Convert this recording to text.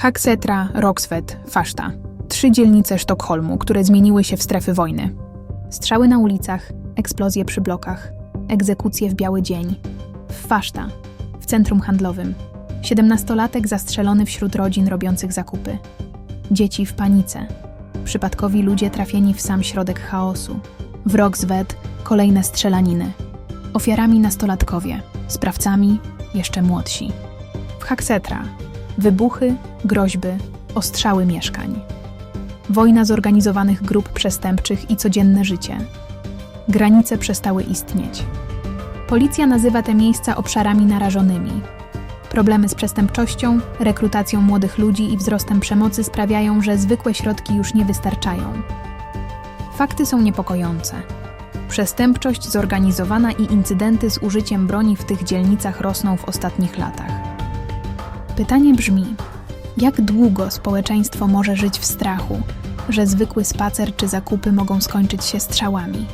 Haksetra, Roxwet, Faszta. Trzy dzielnice Sztokholmu, które zmieniły się w strefy wojny. Strzały na ulicach, eksplozje przy blokach, egzekucje w biały dzień. W Faszta, w centrum handlowym. Siedemnastolatek zastrzelony wśród rodzin robiących zakupy. Dzieci w panice. Przypadkowi ludzie trafieni w sam środek chaosu. W Roxwet kolejne strzelaniny. Ofiarami nastolatkowie, sprawcami jeszcze młodsi. W Haksetra wybuchy, groźby, ostrzały mieszkań. Wojna zorganizowanych grup przestępczych i codzienne życie. Granice przestały istnieć. Policja nazywa te miejsca obszarami narażonymi. Problemy z przestępczością, rekrutacją młodych ludzi i wzrostem przemocy sprawiają, że zwykłe środki już nie wystarczają. Fakty są niepokojące. Przestępczość zorganizowana i incydenty z użyciem broni w tych dzielnicach rosną w ostatnich latach. Pytanie brzmi: jak długo społeczeństwo może żyć w strachu, że zwykły spacer czy zakupy mogą skończyć się strzałami?